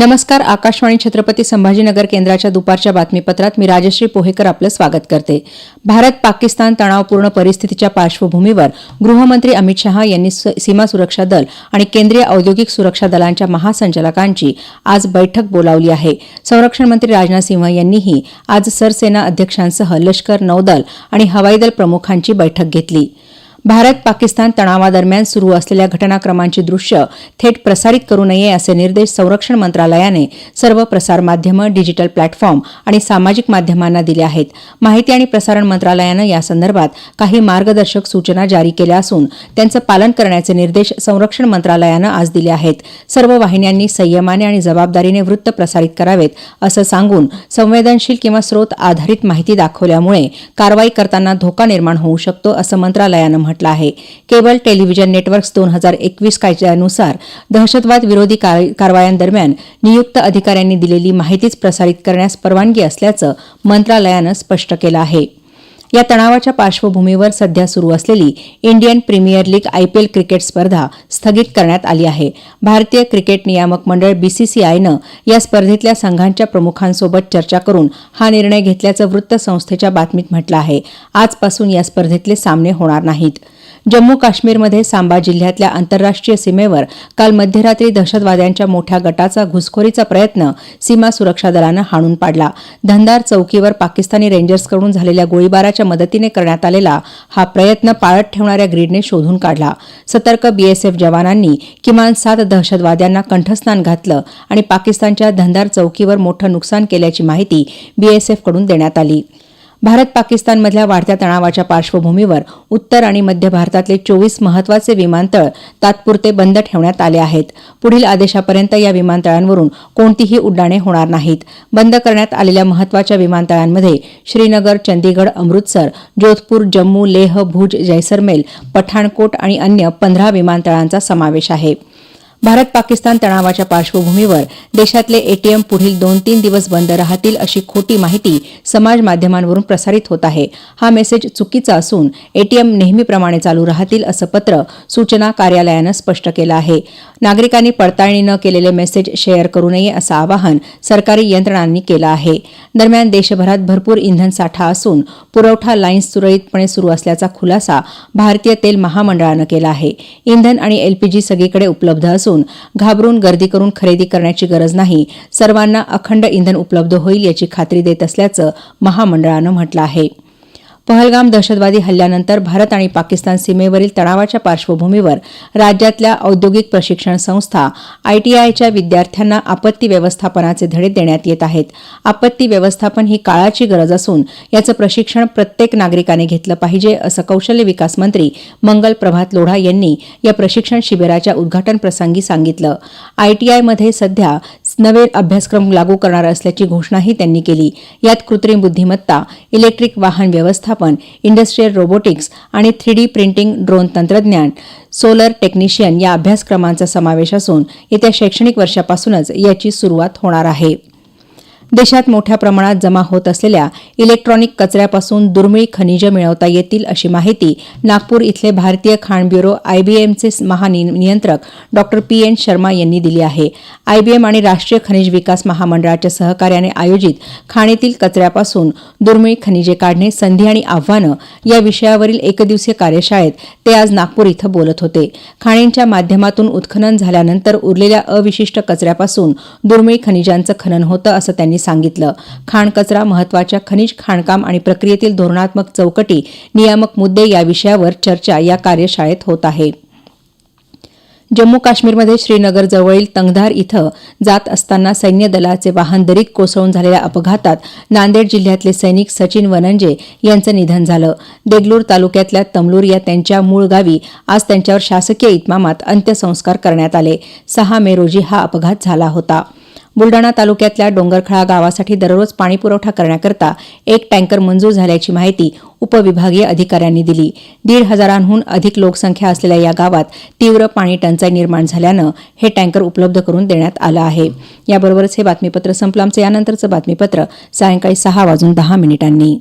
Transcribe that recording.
नमस्कार आकाशवाणी छत्रपती संभाजीनगर केंद्राच्या दुपारच्या बातमीपत्रात मी राजश्री पोहेकर आपलं स्वागत करते. भारत पाकिस्तान तणावपूर्ण परिस्थितीच्या पार्श्वभूमीवर गृहमंत्री अमित शहा यांनी सीमा सुरक्षा दल आणि केंद्रीय औद्योगिक सुरक्षा दलांच्या महासंचालकांची आज बैठक बोलावली आहे. संरक्षण मंत्री राजनाथ सिंह यांनीही आज सरसेना अध्यक्षांसह लष्कर नौदल आणि हवाई दल प्रमुखांची बैठक घेतली. भारत पाकिस्तान तणावादरम्यान सुरू असलेल्या घटनाक्रमांची दृश्य थेट प्रसारित करू नये असे निर्देश संरक्षण मंत्रालयाने सर्व प्रसारमाध्यमं डिजिटल प्लॅटफॉर्म आणि सामाजिक माध्यमांना दिले आहेत. माहिती आणि प्रसारण मंत्रालयानं यासंदर्भात काही मार्गदर्शक सूचना जारी केल्या असून त्यांचं पालन करण्याचे निर्देश संरक्षण मंत्रालयानं आज दिले आहेत. सर्व वाहिन्यांनी संयमाने आणि जबाबदारीने वृत्त प्रसारित करावेत असं सांगून संवेदनशील किंवा स्रोत आधारित माहिती दाखवल्यामुळे कारवाई करताना धोका निर्माण होऊ शकतो असं मंत्रालयानं म्हटलं आहे. केबल टेलिव्हिजन नेटवर्क्स दोन हजार एकवीस कायद्यानुसार दहशतवाद विरोधी कारवायांदरम्यान नियुक्त अधिकाऱ्यांनी दिलेली माहितीच प्रसारित करण्यास परवानगी असल्याचं मंत्रालयानं स्पष्ट केलं आहे. या तणावाच्या पार्श्वभूमीवर सध्या सुरू असलेली Indian premier league IPL cricket स्पर्धा स्थगित करण्यात आली आहे. भारतीय क्रिकेट नियामक मंडळ बीसीसीआयनं या स्पर्धेतल्या संघांच्या प्रमुखांसोबत चर्चा करून हा निर्णय घेतल्याचं वृत्तसंस्थेच्या बातमीत म्हटलं आहे. आजपासून या स्पर्धेतले सामने होणार नाहीत. जम्मू काश्मीरमध्ये सांबा जिल्ह्यातल्या आंतरराष्ट्रीय सीमेवर काल मध्यरात्री दहशतवाद्यांच्या मोठ्या गटाचा घुसखोरीचा प्रयत्न सीमा सुरक्षा दलानं हाणून पाडला. धंदार चौकीवर पाकिस्तानी रेंजर्सकडून झालेल्या गोळीबाराच्या मदतीने करण्यात आलेला हा प्रयत्न पाळत ठेवणाऱ्या ग्रीडने शोधून काढला. सतर्क बीएसएफ जवानांनी किमान सात दहशतवाद्यांना कंठस्नान घातलं आणि पाकिस्तानच्या धंदार चौकीवर मोठं नुकसान केल्याची माहिती बीएसएफकडून देण्यात आली. भारत पाकिस्तानमधल्या वाढत्या तणावाच्या पार्श्वभूमीवर उत्तर आणि मध्य भारतातले चोवीस महत्त्वाचे विमानतळ तात्पुरते बंद ठेवण्यात आले आहेत. पुढील आदेशापर्यंत या विमानतळांवरून कोणतीही उड्डाणे होणार नाहीत. बंद करण्यात आलेल्या महत्त्वाच्या विमानतळांमध्ये श्रीनगर चंदीगड अमृतसर जोधपूर जम्मू लेह भुज जैसरमेल पठाणकोट आणि अन्य पंधरा विमानतळांचा समावेश आहे. भारत पाकिस्तान तणावाच्या पार्श्वभूमीवर देशातले एटीएम पुढील दोन तीन दिवस बंद राहतील अशी खोटी माहिती समाज माध्यमांवरून प्रसारित होत आहे. हा मेसेज चुकीचा असून एटीएम नेहमीप्रमाणे चालू राहतील असं पत्र सूचना कार्यालयानं स्पष्ट केलं आहे. नागरिकांनी पडताळणी न केलेले मेसेज शेअर करू नये असं आवाहन सरकारी यंत्रणांनी केलं आहे. दरम्यान देशभरात भरपूर इंधन साठा असून पुरवठा लाईन्स सुरळीतपणे सुरू असल्याचा खुलासा भारतीय तेल महामंडळानं केला आहे. इंधन आणि एलपीजी सगळीकडे उपलब्ध असून घाबरून गर्दी करून खरेदी करण्याची गरज नाही. सर्वांना अखंड इंधन उपलब्ध होईल याची खात्री देत असल्याचं महामंडळानं म्हटलं आहे. पहलगाम दहशतवादी हल्ल्यानंतर भारत आणि पाकिस्तान सीमेवरील तणावाच्या पार्श्वभूमीवर राज्यातल्या औद्योगिक प्रशिक्षण संस्था आयटीआयच्या विद्यार्थ्यांना आपत्ती व्यवस्थापनाचे धडे देण्यात येत आहेत. आपत्ती व्यवस्थापन ही काळाची गरज असून याचं प्रशिक्षण प्रत्येक नागरिकाने घेतलं पाहिजे असं कौशल्य विकास मंत्री मंगल प्रभात लोढा यांनी या प्रशिक्षण शिबिराच्या उद्घाटन प्रसंगी सांगितलं. आयटीआयमध्ये सध्या नवे अभ्यासक्रम लागू करणार असल्याची घोषणाही त्यांनी केली. यात कृत्रिम बुद्धिमत्ता इलेक्ट्रिक वाहन व्यवस्थापन इंडस्ट्रीयल रोबोटिक्स आणि थ्री डी प्रिंटिंग ड्रोन तंत्रज्ञान सोलर टेक्निशियन या अभ्यासक्रमांचा समावेश असून येत्या शैक्षणिक वर्षापासूनच याची सुरुवात होणार आहे. देशात मोठ्या प्रमाणात जमा होत असलेल्या इलेक्ट्रॉनिक कचऱ्यापासून दुर्मिळ खनिजं मिळवता येतील अशी माहिती नागपूर इथले भारतीय खाण ब्युरो आयबीएमचे महानियंत्रक डॉक्टर पी एन शर्मा यांनी दिली आहे. आयबीएम आणि राष्ट्रीय खनिज विकास महामंडळाच्या सहकार्याने आयोजित खाणीतील कचऱ्यापासून दुर्मिळ खनिजे काढणे संधी आणि आव्हानं या विषयावरील एकदिवसीय कार्यशाळेत ते आज नागपूर इथं बोलत होते. खाणींच्या माध्यमातून उत्खनन झाल्यानंतर उरलेल्या अविशिष्ट कचऱ्यापासून दुर्मिळ खनिजांचं खनन होतं असं त्यांनी सांगितलं. खाण कचरा महत्त्वाच्या खनिज खाणकाम आणि प्रक्रियेतील धोरणात्मक चौकटी नियामक मुद्दे या विषयावर चर्चा या कार्यशाळेत होत आहे. जम्मू काश्मीरमध्ये श्रीनगर जवळील तंगधार इथं जात असताना सैन्य दलाचे वाहन दरीत कोसळून झालेल्या अपघातात नांदेड जिल्ह्यातले सैनिक सचिन वनंजे यांचं निधन झालं. देगलूर तालुक्यातल्या तमलूर या त्यांच्या मूळ गावी आज त्यांच्यावर शासकीय इतमामात अंत्यसंस्कार करण्यात आले. सहा मे रोजी हा अपघात झाला होता. बुलडाणा तालुक्यातल्या डोंगरखळा गावासाठी दररोज पाणी पुरवठा करण्याकरता एक टँकर मंजूर झाल्याची माहिती उपविभागीय अधिकाऱ्यांनी दिली. दीड हजारांहून अधिक लोकसंख्या असलेल्या या गावात तीव्र पाणी टंचाई निर्माण झाल्यानं हे टँकर उपलब्ध करून देण्यात आलं आहे. याबरोबरच हे बातमीपत्र संपलं. आमचं यानंतरचं बातमीपत्र सायंकाळी सहा वाजून दहा मिनिटांनी.